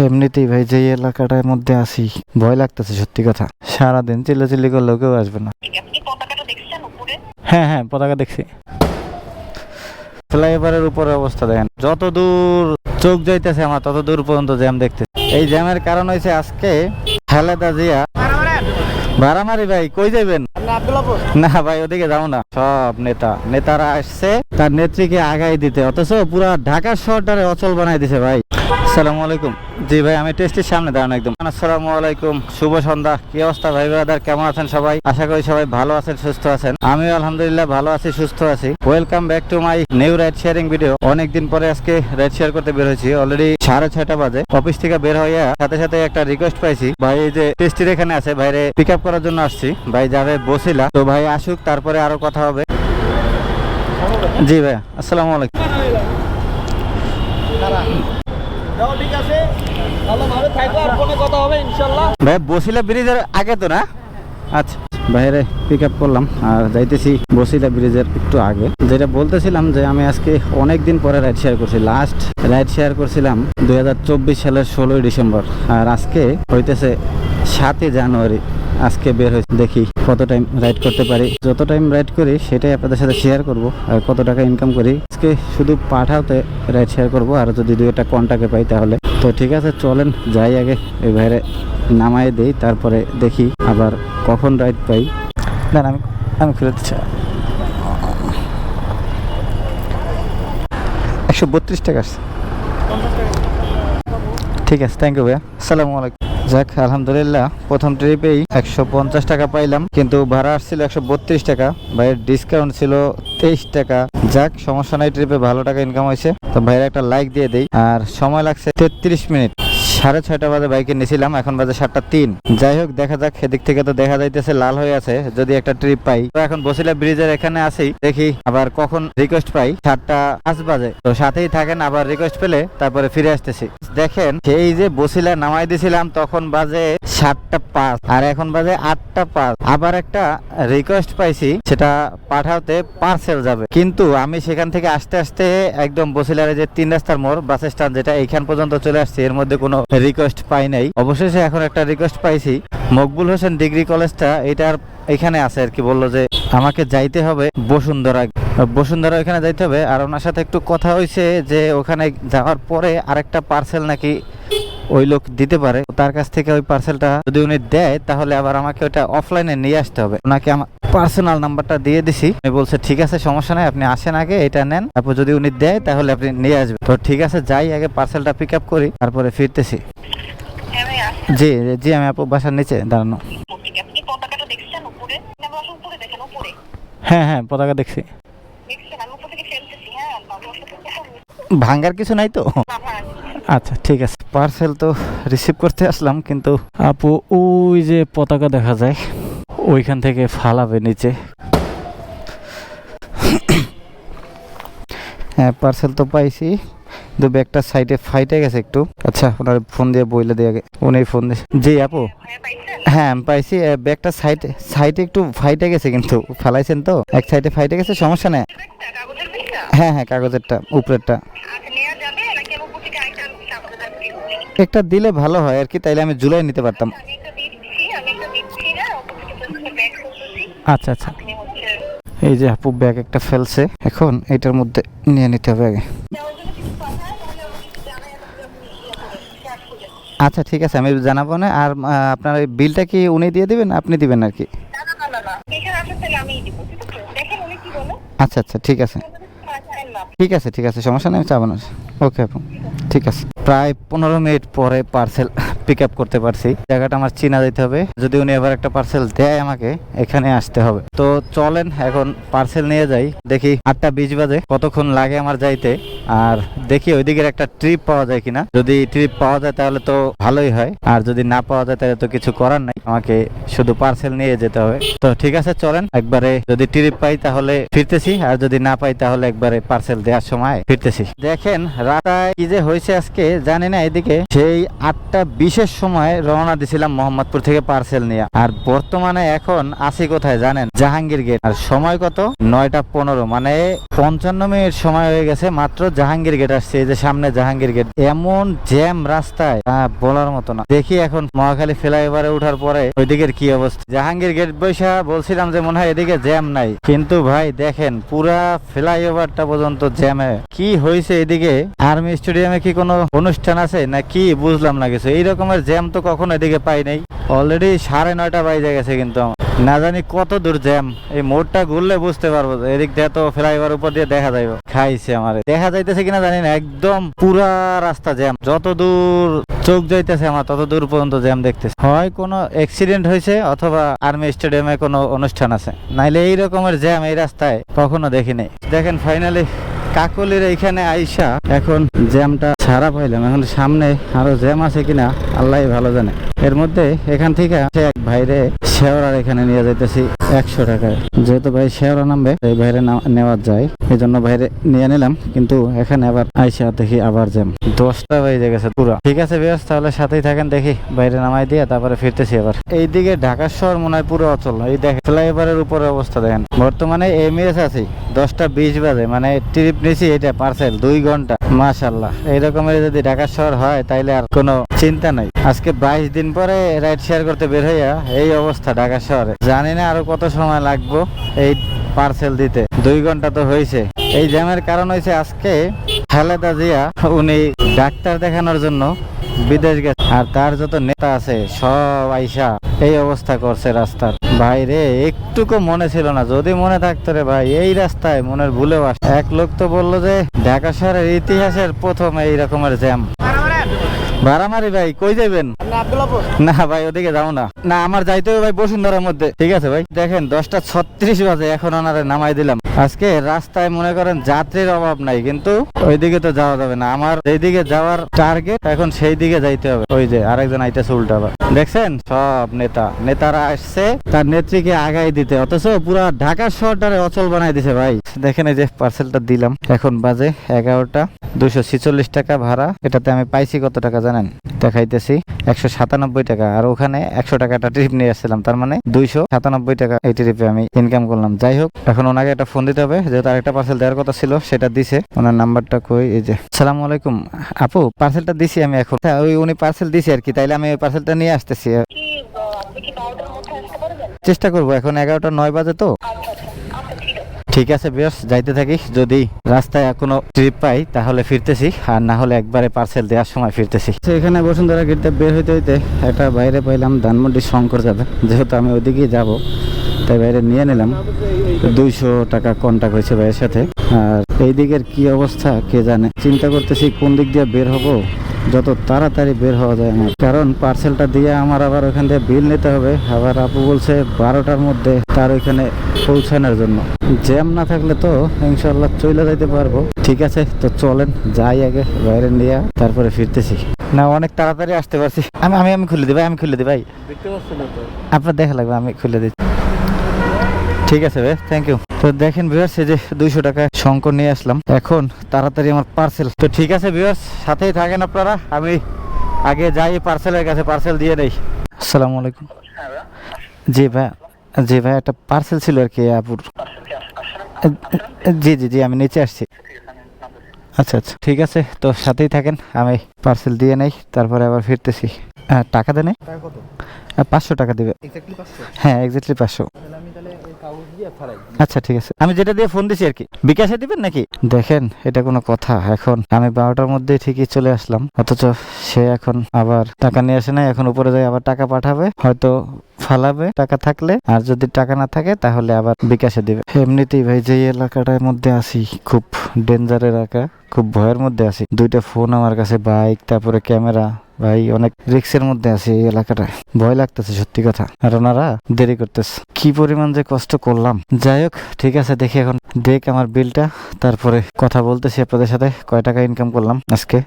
এমনিতেই ভাই যে এলাকাটার মধ্যে আছি ভয় লাগতেছে সত্যি কথা। সারাদিন চিল্লাচিল্লি করলেও কেউ আসবে না। আপনি পতাকাটা দেখছেন উপরে? হ্যাঁ হ্যাঁ পতাকা দেখছি। ফ্লাইওভারের উপরে অবস্থা দেখেন। যত দূর চোখ যাইতেছে আমার তত দূর পর্যন্ত জ্যাম দেখতে এই জ্যামের কারণ হয়েছে আজকে খালেদা জিয়া। ভাড়ামারি ভাই কই যাবেন না ভাই ওদিকে যাও না। সব নেতা নেতারা আসছে তার নেত্রীকে আগাই দিতে। অথচ পুরা ঢাকা শহরটারে অচল বানাই দিছে ভাই। আসসালামু আলাইকুম। জি ভাই, আমি টেস্টির সামনে দাঁড়ানো একদম। আসসালামু আলাইকুম, শুভ সন্ধ্যা। কি অবস্থা ভাই ব্রাদার কেমন আছেন সবাই? আশা করি সবাই ভালো আছেন, সুস্থ আছেন। আমিও আলহামদুলিল্লাহ ভালো আছি, সুস্থ আছি। Welcome back to my new ride sharing video অনেকদিন পরে আজকে রাইড শেয়ার করতে বের হয়েছি। অলরেডি সাড়ে ছয়টা বাজে। অফিস থেকে বের হইয়া সাথে সাথে একটা রিকোয়েস্ট পাইছি। ভাই যে টেস্টির এখানে আছে বাইরে পিক আপ করার জন্য আসছি। ভাই যাবে বসিলা। তো ভাই আসুক, তারপরে আরও কথা হবে। জি ভাই, আসসালামু আলাইকুম। আচ্ছা পরে রাইড শেয়ার করছি। লাস্ট রাইড শেয়ার করছিলাম দুই হাজার চব্বিশ সালের ষোলোই ডিসেম্বর, আর আজকে হইতেছে সাতই জানুয়ারি। আজকে বের হয়েছে, দেখি কত টাইম রাইড করতে পারি। যত টাইম রাইড করি, সেটাই আপনাদের সাথে শেয়ার করব, আর কত টাকা ইনকাম করি আজকে শুধু পাঠাতে রাইড শেয়ার করব আর যদি দুই একটা কন্টাকে পাই তাহলে। তো ঠিক আছে চলেন যাই আগে। এই বাইরে নামাই দেই তারপরে দেখি আবার কখন রাইড পাই। না না, আমি আমি খুলে দিচ্ছি। একশো বত্রিশ টাকা আসছে। ঠিক আছে থ্যাংক ইউ ভাইয়া। আসসালামু আলাইকুম। যাক, আলহামদুলিল্লাহ। প্রথম ট্রিপেই একশো পঞ্চাশ টাকা পাইলাম, কিন্তু ভাড়া আসছিল একশো বত্রিশ টাকা। ভাইয়ের ডিসকাউন্ট ছিল তেইশ টাকা। যাক, সমস্যা নাই ট্রিপে ভালো টাকা ইনকাম হয়েছে। তো ভাইয়ের একটা লাইক দিয়ে দেই। আর সময় লাগছে তেত্রিশ মিনিট। সাড়ে ছয়টা বাজে বাইকে নিয়েছিলাম এখন বাজে সাতটা তিন। যাই হোক, দেখা যাক সেদিক থেকে তো দেখা যাইতেছে, লাল হয়ে আছে, যদি একটা ট্রিপ পাই। তো এখন বসিলা ব্রিজের এখানে আসি দেখি আবার কখন রিকোয়েস্ট পাই। সাতটা পাঁচ বাজে। তো সাথেই থাকেন, আবার রিকোয়েস্ট পেলে তারপরে ফিরে আসতেছি। দেখেন, সেই যে বসিলা, নামাই দিছিলাম, তখন বাজে সাতটা পাঁচ, আর এখন বাজে আটটা পাঁচ। আবার একটা রিকোয়েস্ট পাইছি, সেটা পাঠাতে পার্সেল যাবে। কিন্তু আমি সেখান থেকে আসতে আসতে একদম বসিলারে যে তিন রাস্তার মোড়, বাস স্ট্যান্ড যেটা, এইখান পর্যন্ত চলে আসছে। এর মধ্যে কোনো রিকোয়েস্ট পাই নাই। অবশেষে এখন একটা রিকোয়েস্ট পাইছি। মকবুল হোসেন ডিগ্রি কলেজটা এটার এখানে আছে আর কি, বলল যে আমাকে যাইতে হবে বসুন্ধরা বসুন্ধরা ওখানে যাইতে হবে। আর ওনার সাথে একটু কথা হয়েছে যে ওখানে যাওয়ার পরে আরেকটা পার্সেল নাকি ওই লোক দিতে পারে তার কাছ থেকে ওই পার্সেলটা যদি উনি দেয় তাহলে আবার আমাকে ওটা অফলাইনে নিয়ে আসতে হবে। ওনাকে আমার পার্সোনাল নাম্বারটা দিয়ে দিছি। উনি বলছে ঠিক আছে সমস্যা নাই আপনি আসেন আগে এটা নেন। তারপর যদি উনি দেয় তাহলে আপনি নিয়ে আসবেন। তো ঠিক আছে যাই আগে পার্সেলটা পিক আপ করি তারপরে ফিরতেছি। জি জি আমি আপু বাসার নিচে দাঁড়ানো। হ্যাঁ হ্যাঁ পতাকা দেখছি। হ্যাঁ ভাঙ্গার কিছু নাই তো? আচ্ছা ঠিক আছে। পার্সেল তো রিসিভ করতে আসলাম, কিন্তু আপু, ওই যে পতাকা দেখা যায়, ওইখান থেকে ফালাবে নিচে। হ্যাঁ পার্সেল তো পাইছি। কিন্তু ব্যাগটা সাইডে ফাইটে গেছে একটু। আচ্ছা ওনার ফোন দিয়ে বইলে দিয়ে উনি ফোন দিয়ে জি, আপু। হ্যাঁ আমি পাইছি। ব্যাগটা সাইডে সাইডে একটু ফাইটে গেছে কিন্তু। ফালাইছেন তো? এক সাইডে ফাইটে গেছে, সমস্যা নেই। হ্যাঁ হ্যাঁ কাগজেরটা, উপরেরটা আচ্ছা নেওয়া যাবে নাকি আমি উপর থেকে আরেকটা কাগজের ব্যাগ দিচ্ছি একটা দিলে ভালো হয় আর কি, তাইলে আমি জুলাই নিতে পারতাম। আচ্ছা আচ্ছা। এই যে আপু ব্যাগ একটা ফেলছে। এখন এটার মধ্যে নিয়ে নিতে হবে আগে। আচ্ছা ঠিক আছে, আমি জানাব না। আর আপনার ওই বিলটা কি উনি দিয়ে দিবেন? আপনি দিবেন আর কি? আচ্ছা আচ্ছা ঠিক আছে। ঠিক আছে ঠিক আছে, সমস্যা নেই, আমি চাবো না। ওকে আপু, ঠিক আছে। প্রায় পনেরো মিনিট পরে পার্সেল পিক আপ করতে পারছি। জায়গাটা আমার চিনা দিতে হবে। যদি উনি এবার একটা পার্সেল দেয় আমাকে, এখানে আসতে হবে। তো চলেন, এখন পার্সেল নিয়ে যাই। দেখি আটটা বিশ বাজে। কতক্ষণ লাগে আমার যাইতে? আর দেখি ওইদিকের একটা ট্রিপ পাওয়া যায় কিনা। যদি ট্রিপ পাওয়া যায় তাহলে তো ভালোই হয়। আর যদি না পাওয়া যায় তাহলে তো কিছু করার নাই। আমাকে শুধু পার্সেল নিয়ে যেতে হবে। তো ঠিক আছে, চলেন। একবারে যদি ট্রিপ পাই তাহলে ফিরতেছি। আর যদি না পাই তাহলে একবারে পার্সেল দেওয়ার সময় ফিরতেছি। দেখেন রাতায় কি যে হয়েছে আজকে জানি না এদিকে। সেই আটটা বিশ বিশেষ সময় রওনা দিছিলাম মোহাম্মদপুর থেকে পার্সেল নিয়ে। আর বর্তমানে এখন আছি কোথায় জানেন? জাহাঙ্গীর গেট আর সময় কত? নয়টা পনেরো। মানে পঞ্চান্ন মিনিট সময় হয়ে গেছে মাত্র জাহাঙ্গীর গেট আসছে, এই যে সামনে জাহাঙ্গীর গেট এমন জ্যাম রাস্তায় বলার মতো না। দেখি এখন মহাখালী ফ্লাইওভারে ওঠার পরে ওইদিকের কি অবস্থা। জাহাঙ্গীর গেট বৈশা বলছিলাম যে মনে হয় এদিকে জ্যাম নাই। কিন্তু ভাই দেখেন, পুরা ফ্লাইওভারটা পর্যন্ত জ্যামে কি হয়েছে এদিকে? আর্মি স্টেডিয়ামে কি কোনো অনুষ্ঠান আছে? না কি বুঝলাম না কিছু। এই রকমের জ্যাম তো কখনো এদিকে পাই নাই। অলরেডি সাড়ে নয়টা বাজে গেছে কিন্তু আমার। না জানি কত দূর জ্যাম। এই মোড়টা ঘুরলে বুঝতে পারব এদিক দিয়ে তো ফ্লাইওভার উপর দিয়ে দেখা যাইব। খাইছে আমার। দেখা যাইতেছে কিনা জানি না, একদম পুরা রাস্তা জ্যাম। যত দূর চোখ যাইতেছে আমার, তত দূর পর্যন্ত জ্যাম দেখতেছে। হয় কোনো অ্যাক্সিডেন্ট হয়েছে অথবা আর্মি স্টেডিয়ামে কোনো অনুষ্ঠান আছে। নাইলে এই রকমের জ্যাম এই রাস্তায় কখনো দেখিনি দেখেন ফাইনালি কাকলির এইখানে আইসা এখন জ্যামটা ছাড়া পাইলাম। এখন সামনে আরও জ্যাম আছে কিনা আল্লাহ ভালো জানে। এর মধ্যে এখান থেকে ভাইরে শেওড়ার এখানে নিয়ে যাইতেছি একশো টাকায়। যেহেতু ভাই শেওড়া নামবে এই ভাইরে নেওয়া যায়। এই জন্য ভাইরে নিয়ে নিলাম, কিন্তু এখানে আবার আইসা দেখি আবার জ্যাম। দশটা বেজে গেছে পুরো। ঠিক আছে বেশ তাহলে সাথেই থাকেন, দেখি বাইরে নামাই দিয়ে তারপরে ফিরতেছি আবার। এইদিকে ঢাকা শহর মনে হয় পুরো অচল। এই দেখেন ফ্লাইওভারের উপরে অবস্থা দেখেন। বর্তমানে এমএস আছি, দশটা বিশ বাজে। মানে ট্রিপ নিছি এটা পার্সেল দুই ঘণ্টা। মাশাল্লাহ এই রকমের যদি ঢাকা শহর হয়, তাইলে আর কোনো চিন্তা নাই। আজকে বাইশ দিন পরে রাইড শেয়ার করতে বের হইয়া এই অবস্থা ঢাকা শহরে। জানি না আরও কত সময় লাগবো এই পার্সেল দিতে। দুই ঘণ্টা তো হয়েছে এই জ্যামের কারণ হয়েছে আজকে খালেদা জিয়া, উনি ডাক্তার দেখানোর জন্য বিদেশ গেছে। আর তার যত নেতা আছে, সব আইসা এই অবস্থা করছে রাস্তার। ভাইরে একটুকু মনে ছিল না। যদি মনে থাকতো রে ভাই, এই রাস্তায় মনের ভুলেও আস এক লোক তো বলল যে, ঢাকা শহরের ইতিহাসের প্রথম এই রকমের জ্যাম। ভাড়ামারি ভাই কই যাবেন না ভাই ওদিকে যাও না। না আমার যাইতে হবে ভাই বসুন্ধরার মধ্যে। ঠিক আছে ভাই? দেখেন দশটা ছত্রিশ বাজে এখন ওনারে নামাই দিলাম। আজকে রাস্তায় মনে করেন যাত্রীর অভাব নাই কিন্তু ওইদিকে তো যাওয়া যাবে না। আমার যেদিকে যাওয়ার টার্গেট এখন সেই দিকে যাইতে হবে। ওই যে আরেকজন আইতেছে উল্টা আবার। দেখছেন? সব নেতা। নেতারা আসছে তার নেত্রীকে আগাই দিতে। অথচ পুরা ঢাকা শহরটারে অচল বানাই দিছে ভাই। দেখেন এই যে পার্সেলটা দিলাম। এখন বাজে এগারোটা দুশো ছিচল্লিশ টাকা ভাড়া। এটাতে আমি পাইছি কত টাকা জানেন? দেখাইতেছি একশো সাতানব্বই টাকা। আর ওখানে একশো টাকাটা ট্রিপ নিয়ে আসছিলাম। তার মানে দুইশো সাতানব্বই টাকা এই ট্রিপে আমি ইনকাম করলাম। যাই হোক এখন ওনাকে একটা ফোন দিতে হবে যেহেতু আরেকটা পার্সেল দেওয়ার কথা ছিল সেটা দিছে। ওনার নাম্বারটা কই? এই যে সালাম আলাইকুম আপু পার্সেলটা দিছি আমি এখন। হ্যাঁ, ওই উনি পার্সেল দিছে আর কি তাইলে আমি ওই পার্সেলটা নিয়ে আসতেছি। চেষ্টা করব এখন এগারোটা নয় বাজে তো। আচ্ছা আচ্ছা। ঠিক আছে বেশ যাইতে থাকি যদি রাস্তায় কোনো ট্রিপ পাই, তাহলে ফিরতেছি। আর না হলে একবারে পার্সেল দেওয়ার সময় ফিরতেছি। এখানে বসুন্ধরা গেটে বের হইতে হইতে একটা বাইরে পাইলাম ধানমন্ডি শঙ্কর যাবে যেহেতু আমি ওইদিকেই যাব, তাই বাইরে নিয়ে নিলাম। দুইশো টাকা কন্ট্যাক্ট হয়েছে ভাইয়ের সাথে। আর এই দিকের কি অবস্থা, কে জানে? চিন্তা করতেছি কোন দিক দিয়ে বের হব। যত তাড়াতাড়ি বের হওয়া যায় আমার। কারণ পার্সেলটা দিয়ে আমার আবার ওখান থেকে বিল নিতে হবে। আবার আপু বলছে বারোটার মধ্যে তার ওইখানে পৌঁছানোর জন্য। জ্যাম না থাকলে তো ইনশাল্লাহ চলে যাইতে পারব। ঠিক আছে তো চলেন যাই আগে বাইরে নিয়ে তারপরে ফিরতেছি। না অনেক তাড়াতাড়ি আসতে পারছি। আমি আমি আমি খুলে দিই ভাই আমি খুলে দিই ভাই। দেখতে পাচ্ছেন আপনার দেখা লাগবে আমি খুলে দিচ্ছি। ঠিক আছে ভাই থ্যাংক ইউ তো দেখেন ভিউয়ার্স যে দুইশো টাকা শঙ্কর নিয়ে আসলাম। এখন তাড়াতাড়ি আমার পার্সেল তো ঠিক আছে ভিউয়ার্স সাথেই থাকেন আপনারা। আমি আগে যাই পার্সেলের কাছে পার্সেল দিয়ে নেই আসসালামু আলাইকুম। জি ভাই জি ভাই একটা পার্সেল ছিল আর কি আপুর। জি জি জি আমি নিচে আসছি। আচ্ছা আচ্ছা ঠিক আছে তো সাথেই থাকেন। আমি পার্সেল দিয়ে নেই তারপরে আবার ফিরতেছি। হ্যাঁ, টাকা দেনে পাঁচশো টাকা দেবে। হ্যাঁ এক্স্যাক্টলি পাঁচশো। আচ্ছা ঠিক আছে। আমি যেটা দিয়ে ফোন দিছি আর কি বিকাশে দিবেন নাকি? দেখেন এটা কোনো কথা। এখন আমি বারোটার মধ্যে ঠিকই চলে আসলাম। অথচ সে এখন আবার টাকা নিয়ে আসে নাই এখন উপরে যাই আবার টাকা পাঠাবে। হয়তো ফালাবে টাকা থাকলে আর যদি টাকা না থাকে তাহলে আবার বিকাশে দিবে। এমনিতেই ভাই যে এলাকাটার মধ্যে আছি খুব ডেঞ্জার এলাকা খুব ভয়ের মধ্যে আছি। দুইটা ফোন আমার কাছে বাইক তারপরে ক্যামেরা ভাই, অনেক রিক্সের মধ্যে আছে এই এলাকাটা ভয় লাগতেছে, সত্যি কথা। আর ওনারা দেরি করতেছে। কি পরিমাণ যে কষ্ট করলাম। যাই হোক, ঠিক আছে, দেখি এখন। দেখ আমার বিলটা তারপরে কথা বলতেছি আপনাদের সাথে। কয় টাকা ইনকাম করলাম আজকে?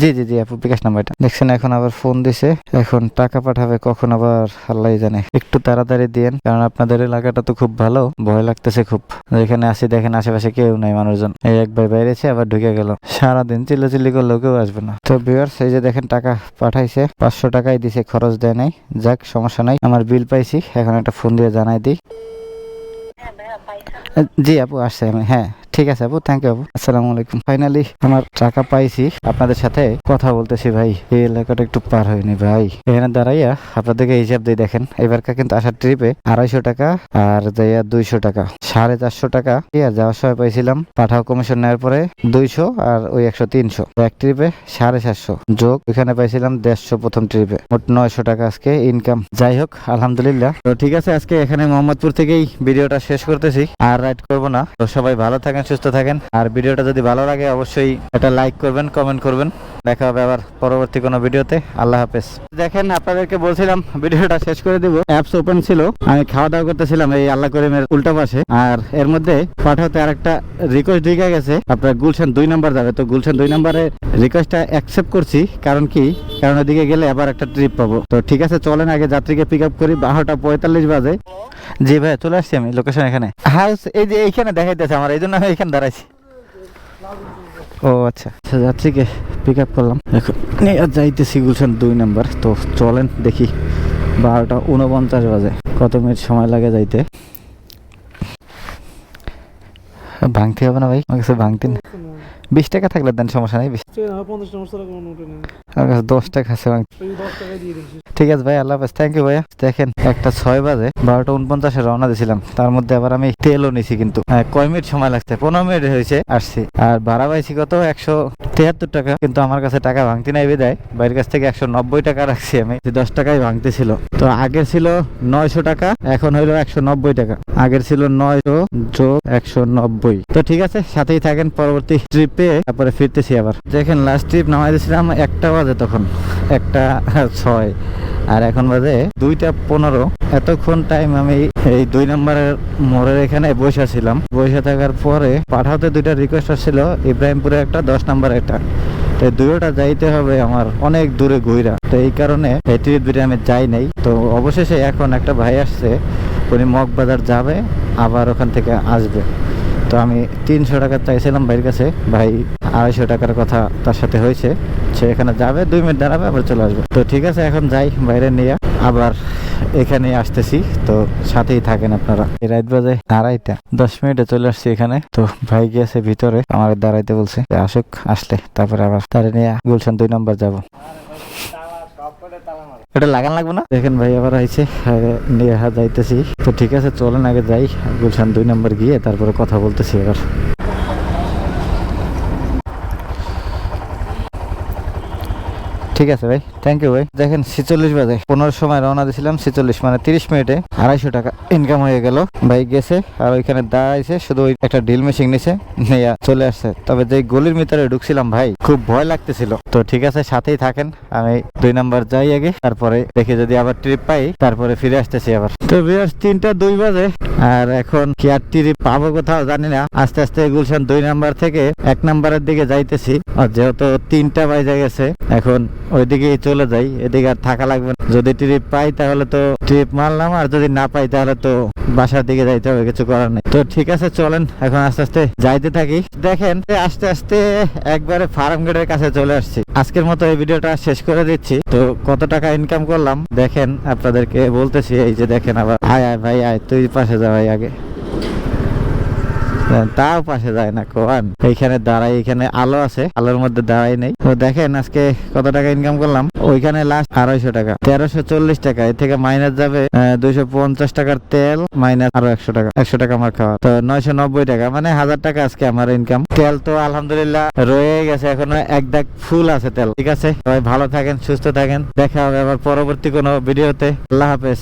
জি জি জি আপু বিকাশ নাম্বারটা। দেখছেন এখন আবার ফোন দিছে। এখন টাকা পাঠাবে কখন আবার? আল্লাহ জানে। একটু তাড়াতাড়ি দিয়েন কারণ আপনাদের এলাকাটা তো খুব ভালো। ভয় লাগতেছে খুব। যেখানে আসি দেখেন আশেপাশে কেউ নাই মানুষজন। এই একবার বাইরেছে আবার ঢুকে গেল। সারাদিন চিল্লাচিল্লি করলেও কেউ আসবে না। তো ভিউয়ার্স এই যে দেখেন টাকা পাঠাইছে। পাঁচশো টাকাই দিছে খরচ দেয় নাই। যাক সমস্যা নাই। আমার বিল পাইছি এখন একটা ফোন দিয়ে জানাই দিই। হ্যাঁ জি আপু আসছে। আমি হ্যাঁ। ঠিক আছে আপু থ্যাংক ইউ আপু। আসসালামু আলাইকুম। ফাইনালি আমার টাকা পাইছি। আপনাদের সাথে কথা বলতেছি ভাই। এই এলাকাটা একটু পার হয়নি ভাই। এখানে দাঁড়াইয়া আপনাদেরকে হিসাব দিয়ে দেখেন। এবারকার কিন্তু আসার ট্রিপে আড়াইশো টাকা আর যাইয়া দুইশো টাকা। সাড়ে চারশো টাকা। আর যাওয়ার সময় পাইছিলাম। পাঠাও কমিশন নেওয়ার পরে দুইশো আর ওই একশো তিনশো। এক ট্রিপে সাড়ে সাতশো যোগ ওইখানে পাইছিলাম দেড়শো প্রথম ট্রিপে মোট নয়শো টাকা আজকে ইনকাম যাই হোক, আলহামদুলিল্লাহ। তো ঠিক আছে, আজকে এখানে মোহাম্মদপুর থেকেই ভিডিওটা শেষ করতেছি। আর রাইড করব না। তো সবাই ভালো থাকেন সুস্থ থাকেন। আর ভিডিওটা যদি ভালো লাগে, অবশ্যই এটা লাইক করবেন কমেন্ট করবেন। দেখা হবে আবার পরবর্তী কোনো ভিডিওতে। আল্লাহ হাফেজ। দেখেন, আপনাদেরকে বলছিলাম, ভিডিওটা শেষ করে দিব। অ্যাপস ওপেন ছিল। আমি খাওয়া দাওয়া করতেছিলাম এই আল্লাহ করিমের উল্টা পাশে। আর এর মধ্যে পাঠাতে আরেকটা রিকোয়েস্ট ঢুকে গেছে। আপনার গুলশান দুই নাম্বার যাবে। তো গুলশান দুই নাম্বারে রিকোয়েস্টটা অ্যাকসেপ্ট করছি। কারণ কি? কারণ ওদিকে গেলে আবার একটা ট্রিপ পাবো। তো ঠিক আছে, চলেন আগে যাত্রীকে পিক আপ করি। বারোটা পঁয়তাল্লিশ বাজে। জি ভাই, চলে আসছি আমি লোকেশন এখানে। হাউস এই যে এইখানে দেখাইতেছে আমার। এই জন্য আমি এখানে দাঁড়াইছি। ও আচ্ছা। আচ্ছা কে পিক আপ করলাম। এখন আর যাইতেছি গুলশান দুই নাম্বার। তো চলেন দেখি বারোটা উনপঞ্চাশ বাজে। কত মিনিট সময় লাগে যাইতে? ভাঙতে হবে না ভাই আমার কাছে ভাঙতে না। বিশ টাকা থাকলে দেন সমস্যা নেই আমার কাছে দশ টাকা আছে ঠিক আছে ভাই আল্লাহ হাফেজ থ্যাংক ইউ ভাইয়া। দেখেন একটা ছয় বাজে বারোটা উনপঞ্চাশে রওনা দিয়েছিলাম। তার মধ্যে আবার আমি তেলও নিছি কিন্তু। কয় মিনিট সময় লাগছে? পনেরো মিনিট হয়েছে আসছি। আর ভাড়া পাইছি কত? একশো তিয়াত্তর টাকা। কিন্তু আমার কাছে টাকা ভাঙতি নাই বিদায় বাইরের কাছ থেকে একশো নব্বই টাকা রাখছি আমি। দশ টাকায় ভাঙতে ছিল। তো আগের ছিল নয়শো টাকা এখন হইল একশো নব্বই টাকা। আগের ছিল নয়শো যোগ একশো নব্বই। তো ঠিক আছে সাথেই থাকেন পরবর্তী ট্রিপে তারপরে ফিরতেছি আবার। দেখেন লাস্ট ট্রিপ নামাই দিয়েছিলাম একটা বাজে তখন, একটা ছয়। আর এখন বাজে দুইটা পনেরো। এতক্ষণ টাইম আমি এই দুই নম্বরের মোড়ের এখানে বসে ছিলাম বসে থাকার পরে পাঠাতে দুইটা রিকোয়েস্ট আসছিল ইব্রাহিমপুরে একটা, দশ নম্বরে একটা। তো দুটোটা যাইতে হবে আমার অনেক দূরে ঘুরা তো এই কারণে এই ট্রিপ দুটো আমি যাই নাই। তো অবশেষে এখন একটা ভাই আসছে, উনি মগবাজার যাবে, আবার ওখান থেকে আসবে। তো আমি তিনশো টাকা চাইছিলাম ভাইয়ের কাছে। ভাই আড়াইশো টাকার কথা তার সাথে হয়েছে। সে এখানে যাবে, দুই মিনিট দাঁড়াবে, আবার চলে আসবে। তো ঠিক আছে, এখন যাই বাইরে নিয়ে। আবার এখানে আসতেছি, তো সাথেই থাকেন আপনারা। রাত বাজে আড়াইটা, দশ মিনিটে চলে আসছি এখানে। তো ভাই গিয়েছে ভিতরে, আমার দাঁড়াইতে বলছে। আসুক, আসলে, তারপরে আবার তারে নিয়ে গুলশান দুই নম্বর যাব। এটা লাগান লাগবে না? দেখেন ভাই, আবার আইছে। নিয়ে হা যাইতেছি। তো ঠিক আছে, চলেন আগে যাই। গুলশান দুই নম্বর গিয়ে তারপরে কথা বলতেছি এবার ঠিক আছে ভাই থ্যাংক ইউ ভাই। দেখেন ছিচল্লিশ বাজে, পনেরো সময় রওনা দিয়েছিলাম ছিচল্লিশ মানে তিরিশ মিনিটে আড়াইশো টাকা ইনকাম হয়ে গেল। ভাই গেছে, আর ওইখানে দাঁড়াইছে, শুধু ওই একটা ডিল মেশিন নিছে, নিয়ে চলে আসছে। তবে যে গলির ভিতরে ঢুকছিলাম ভাই, খুব ভয় লাগতেছিল। তো ঠিক আছে, সাথেই থাকেন, আমি দুই নাম্বার যাই আগে, তারপরে দেখি যদি আবার ট্রিপ পাই, তারপরে ফিরে আসতেছি আবার। তো বিয়ার তিনটা দুই বাজে, আর এখন কি আর ট্রিপ পাবো কোথাও জানি না। আস্তে আস্তে গুলশান দুই নাম্বার থেকে এক নাম্বারের দিকে যাইতেছি, আর যেহেতু তিনটা বাজে গেছে, এখন ওইদিকেই চলে যাই, এদিকে আর থাকা লাগবে না। যদি ট্রিপ পাই তাহলে তো ট্রিপ মারলাম আর যদি না পাই তাহলে তো বাসার দিকে যাইতে হবে, কিছু করার নেই। তো ঠিক আছে, চলেন, এখন আস্তে আস্তে যাইতে থাকি। দেখেন আস্তে আস্তে একবারে ফার্ম গেটের কাছে চলে আসছি। আজকের মতো এই ভিডিওটা শেষ করে দিচ্ছি। তো কত টাকা ইনকাম করলাম? দেখেন, আপনাদেরকে বলতেছি, এই যে দেখেন আবার। আয় আয়, ভাই, আয়, তুই পাশে যা ভাই, আগে। তাও পাশে যায় না, কোয়ান? এইখানে দাঁড়াই এখানে আলো আছে, আলোর মধ্যে দাঁড়াই নেই। তো দেখেন আজকে কত টাকা ইনকাম করলাম? ওইখানে লাস্ট আড়াইশো টাকা, তেরোশো চল্লিশ টাকা, এর থেকে মাইনাস যাবে দুইশো পঞ্চাশ টাকার তেল মাইনাস আরও একশো টাকা একশো টাকা আমার খাওয়া। তো নয়শো নব্বই টাকা মানে হাজার টাকা আজকে আমার ইনকাম তেল তো আলহামদুলিল্লাহ রয়ে গেছে, এখনও এক দাগ ফুল আছে তেল। ঠিক আছে? সবাই ভালো থাকেন, সুস্থ থাকেন। দেখা হবে আবার পরবর্তী কোনো ভিডিওতে আল্লাহ হাফেজ।